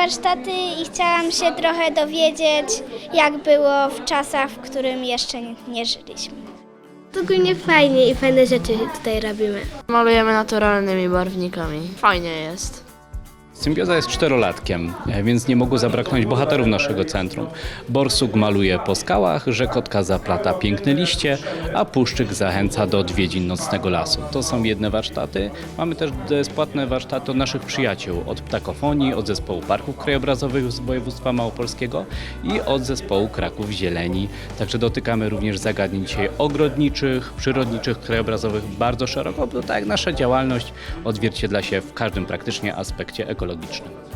warsztaty i chciałam się trochę dowiedzieć, jak było w czasach, w którym jeszcze nie żyliśmy. Ogólnie fajnie i fajne rzeczy tutaj robimy. Malujemy naturalnymi barwnikami. Fajnie jest. Symbioza jest czterolatkiem, więc nie mogło zabraknąć bohaterów naszego centrum. Borsuk maluje po skałach, Rzekotka zaplata piękne liście, a Puszczyk zachęca do odwiedzin nocnego lasu. To są jedne warsztaty. Mamy też bezpłatne warsztaty od naszych przyjaciół, od Ptakofonii, od zespołu Parków Krajobrazowych z województwa małopolskiego i od zespołu Kraków Zieleni. Także dotykamy również zagadnień dzisiaj ogrodniczych, przyrodniczych, krajobrazowych bardzo szeroko, bo tak nasza działalność odzwierciedla się w każdym praktycznie aspekcie logicznym.